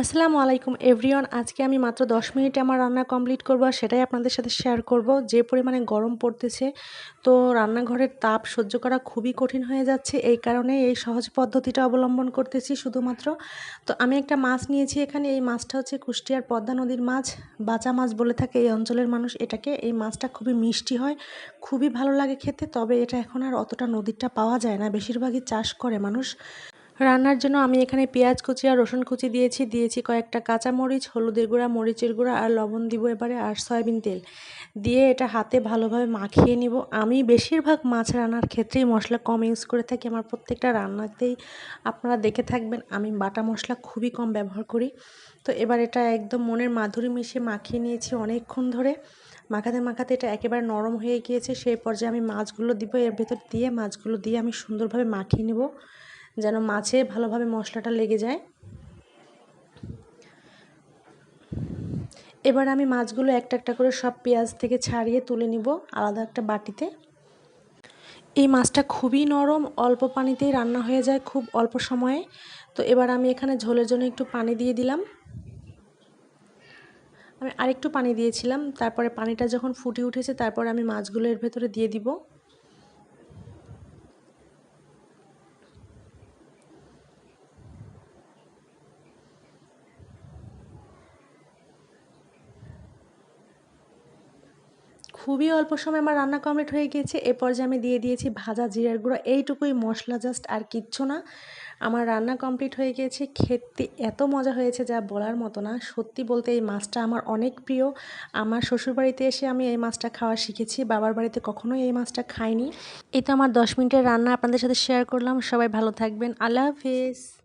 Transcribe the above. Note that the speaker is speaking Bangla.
আসসালামু আলাইকুম এভরিওয়ান আজকে আমি মাত্র 10 মিনিটে আমার রান্না কমপ্লিট করব আর সেটাই আপনাদের সাথে শেয়ার করব। যে পরিমাণে গরম পড়তেছে, তো রান্নাঘরের তাপ সহ্য করা খুবই কঠিন হয়ে যাচ্ছে। এই কারণে এই সহজ পদ্ধতিটা অবলম্বন করতেছি শুধুমাত্র। তো আমি একটা মাছ নিয়েছি এখানে। এই মাছটা হচ্ছে কুষ্টিয়ার পদ্মা নদীর মাছ। বাঁচা মাছ বলে থাকে এই অঞ্চলের মানুষ এটাকে। এই মাছটা খুবই মিষ্টি হয়, খুবই ভালো লাগে খেতে। তবে এটা এখন আর অতটা নদীরটা পাওয়া যায় না। বেশিরভাগই চাষ করে মানুষ। রান্নার জন্য আমি এখানে পেঁয়াজ কুচি আর রসুন কুচি দিয়েছি। দিয়েছি কয়েকটা কাঁচা মরিচ হলুদের গুঁড়া, মরিচের গুঁড়া আর লবণ দিব এবারে আর সয়াবিন তেল। দিয়ে এটা হাতে ভালোভাবে মাখিয়ে নিব। আমি বেশিরভাগ মাছ রান্নার ক্ষেত্রেই মশলা কম ইউজ করে থাকি। আমার প্রত্যেকটা রান্নাতেই আপনারা দেখে থাকবেন আমি বাটা মশলা খুবই কম ব্যবহার করি। তো এবার এটা একদম মনের মাধুরী মিশিয়ে মাখিয়ে নিয়েছি অনেকক্ষণ ধরে। মাখাতে মাখাতে এটা একেবারে নরম হয়ে গিয়েছে। সেই পর্যায়ে আমি মাছগুলো দিব। এর ভেতর দিয়ে মাছগুলো দিয়ে আমি সুন্দরভাবে মাখিয়ে নেব। যেন মাছে ভালোভাবে মশলাটা লেগে যায়। এবার আমি মাছগুলো একটা একটা করে সব পেঁয়াজ থেকে ছাড়িয়ে তুলে নিব আলাদা একটা বাটিতে। এই মাছটা খুবই নরম, অল্প পানিতেই রান্না হয়ে যায় খুব অল্প সময়ে। তো এবার আমি এখানে ঝোলের জন্য একটু পানি দিয়ে দিলাম। আমি আরেকটু পানি দিয়েছিলাম, তারপরে পানিটা যখন ফুটে উঠেছে, তারপর আমি মাছগুলো এর ভেতরে দিয়ে দিব। খুবই অল্প সময় আমার রান্না কমপ্লিট হয়ে গিয়েছে। এ পর্যায়ে আমি দিয়ে দিয়েছি ভাজা জিরার গুঁড়ো। এইটুকুই মশলা জাস্ট আর কিচ্ছু না। আমার রান্না কমপ্লিট হয়ে গিয়েছে। খেতে এত মজা হয়েছে যা বলার মতো না। সত্যি বলতে এই মাছটা আমার অনেক প্রিয়। আমার শ্বশুরবাড়িতে এসে আমি এই মাছটা খাওয়া শিখেছি। বাবার বাড়িতে কখনোই এই মাছটা খাইনি। এই তো আমার দশ মিনিটের রান্না আপনাদের সাথে শেয়ার করলাম। সবাই ভালো থাকবেন। আল্লাহ হাফিজ।